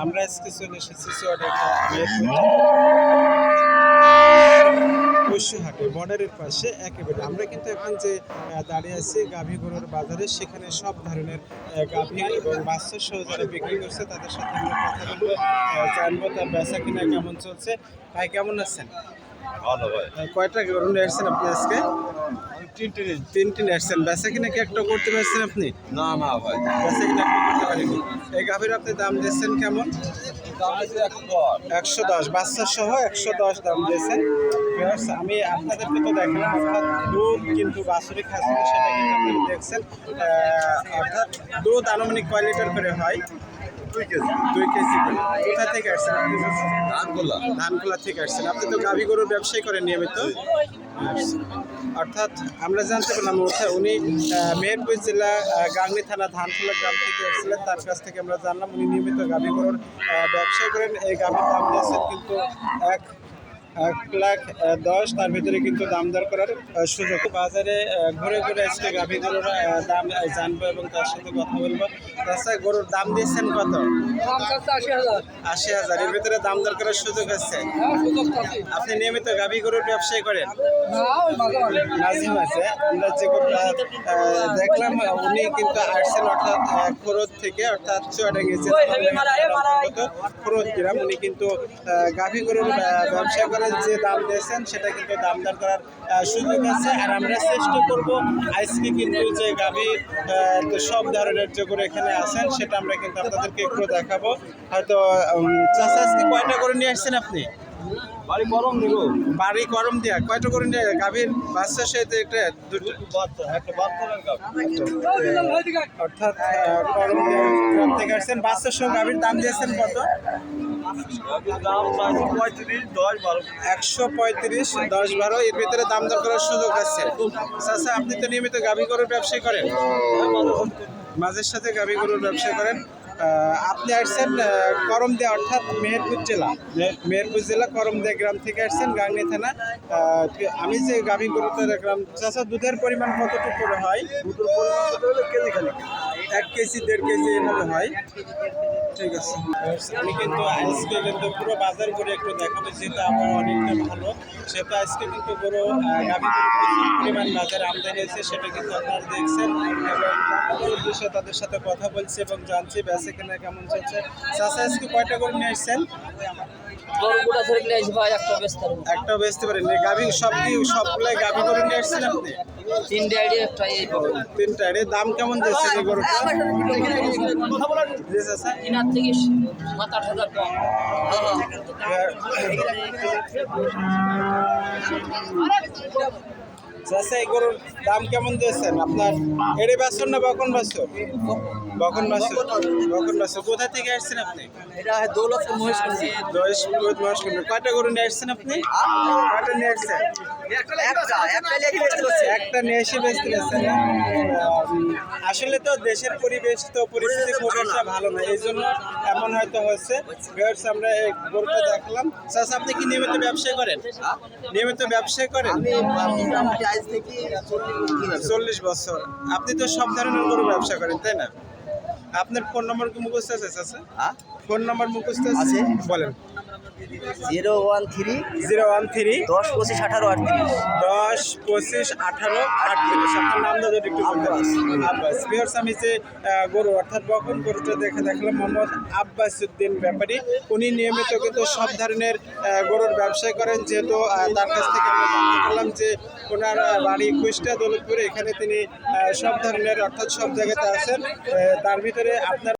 আমরা বর্ডারের পাশে একেবারে। আমরা কিন্তু এখন যে দাঁড়িয়ে আছি গাভী গরুর বাজারে, সেখানে সব ধরনের গাভী এবং বাচ্চা সহ যারা বিক্রি করছে, তাদের সাথে আমরা কথা বলব। জানব তার বেচা কিনা কেমন চলছে। ভাই, কেমন আছেন? কয়টা গরু নিয়ে আসছেন আপনি আজকে? তিনটে তিনটি নিয়ে আসছেন। বেচা কিনা কি একটা করতে পারছেন আপনি? না না ভাই। বেচা কিনা করতে পারেনি। এই গাভীর আপনি দাম দিচ্ছেন কেমন? একশো দশ। বাচ্চা সহ একশো দশ দাম দিয়েছেন। আমি আপনাদেরকে তো দেখলাম অর্থাৎ দুধ কিন্তু বাছুরি খাসি সেটা কিন্তু আপনি দেখছেন। অর্থাৎ দুধ আনুমানিক কয় লিটার করে হয়? দুই কেজি দুই কেজি করে। কোথা থেকে আসছেন আপনি? ধানগোলা ধানখোলা থেকে আসছেন। আপনি তো গাভী গরুর ব্যবসায় করেন নিয়মিত? অর্থাৎ আমরা জানতে পারলাম অর্থাৎ উনি মেহেরপুর জেলা গাংনি থানা ধানখোলা গ্রাম থেকে এসেছিলেন তার কাছ থেকে আমরা জানলাম উনি নিয়মিত গাভী গরুর ব্যবসা করেন। এই গাভীর দাম দিয়েছেন কিন্তু এক এক লাখ দশ, তার ভিতরে কিন্তু দাম দর করার সুযোগ। বাজারে ঘুরে ঘুরে আজকে গাভী গরুর দাম জানব এবং তার সাথে কথা বলব। তাছাড়া গরুর দাম দিয়েছেন কত? আশি হাজার। এর ভিতরে দাম দর করার সুযোগ আছে? আপনি নিয়মিত গাভী গরুর ব্যবসায় করেন? মাঝে মাঝে। আমরা যে দেখলাম, উনি কিন্তু আসছেন অর্থাৎ খরচ থেকে, অর্থাৎ চুয়াডাঙ্গি খরচ গ্রাম উনি কিন্তু গাভী গরুর ব্যবসা করেন। যে দাম দিয়েছেন, সেটা কিন্তু দাম দর করার সুযোগ আছে। আর আমরা চেষ্টা করব আজকে কিন্তু যে গাভী সব ধরনের যেগুলো এখানে আছেন, সেটা আমরা কিন্তু আপনাদেরকে একটু দেখাবো। হয়তো চাষা আজকে কয়টা করে নিয়ে আসছেন আপনি? বাড়ি গরম দিব বাড়ি গরম দিয়া। কয়টা করে নিয়ে গাভীর বাচ্চার সাথে একটা দুটো। বাচ্চা একটা বাচ্চা অর্থাৎ গ্রাম থেকে আসছেন। বাচ্চার সঙ্গে গাভীর দাম দিয়েছেন কত? একশো পঁয়ত্রিশ দশ বারো। এর ভিতরে দাম দর করার সুযোগ আছে। আপনি তো নিয়মিত গাভী গরুর ব্যবসা করেন? মাঝের সাথে গাভী গরুর ব্যবসা করেন? আপনি আসছেন করমদিয়া অর্থাৎ মেহেরপুর জেলা। মেহেরপুর জেলা করমদিয়া গ্রাম থেকে আসছেন, গাংনি থানা। আমি যে গাভী গরুটা দেখলাম চাষা দুধের পরিমাণ কতটুকু করে হয়? দুধের পরিমাণ কেজি এক কেজি দেড় কেজি এভাবে হয়। ঠিক আছে। আমি কিন্তু আজকে কিন্তু পুরো বাজার করে একটু দেখাবো যেহেতু আমার অনেকটা ভালো। সেহেতু আজকে কিন্তু পুরো পরিমাণ বাজারে আমদানি হয়েছে সেটা কিন্তু আপনারা দেখছেন। এবং তাদের তাদের সাথে কথা বলছি এবং জানছি বেচে কেনা কেমন চলছে। চাষা আজকে কয়টা করে নিয়ে আসছেন? একটা বেচতে পারেন গাভী সব সবগুলাই গাভী করে নিয়ে আসছেন আপনি? তিনটে একটা তিনটা দাম কেমন এই গরুটা জি থেকে সাত আট হাজার কম। চাষা এই গরুর দাম কেমন দিয়েছেন? আপনার এড়ে বাছর না বকন বাছর? বকন বাছর। বকন বাছর। কোথা থেকে আসছেন আপনি? এটা দৌলতপুর দশ মিনিট মাস কয়টা গরু নিয়ে আসছেন আপনি? কয়টা নিয়ে আসছেন? একটা নিয়ে এসে বেচতে আসলে তো দেশের পরিবেশ তো পরিস্থিতি খুব একটা ভালো না এই জন্য এমন হয়তো হচ্ছে। Viewers, আমরা এই গরুটা দেখলাম। চাষা আপনি কি নিয়মিত ব্যবসা করেন? নিয়মিত ব্যবসা করেন? চল্লিশ বছর আপনি তো সব ধরনের গরু ব্যবসা করেন তাই না? আপনার ফোন নম্বর কি মুখস্থ আছে চাচা? ফোন নম্বর মুখস্থ আছে। বলেন। Zero one three zero one three দশ পঁচিশ আঠারো আটত্রিশ। দশ পঁচিশ আঠারো আটত্রিশ। আপনার নাম দাদা একটু আব্বাস। আব্বাস। বিহার্স আমি যে গরু অর্থাৎ বকন গরুটা দেখে দেখলাম মোহাম্মদ আব্বাস উদ্দিন ব্যাপারী। উনি নিয়মিত কিন্তু সব ধরনের গরুর ব্যবসায় করেন। যেহেতু তার কাছ থেকে আমরা জানতে পারলাম যে ওনার বাড়ি কুষ্টা দৌলতপুরে। এখানে তিনি সব ধরনের অর্থাৎ সব জায়গাতে আছেন। তার ভিতরে আপনার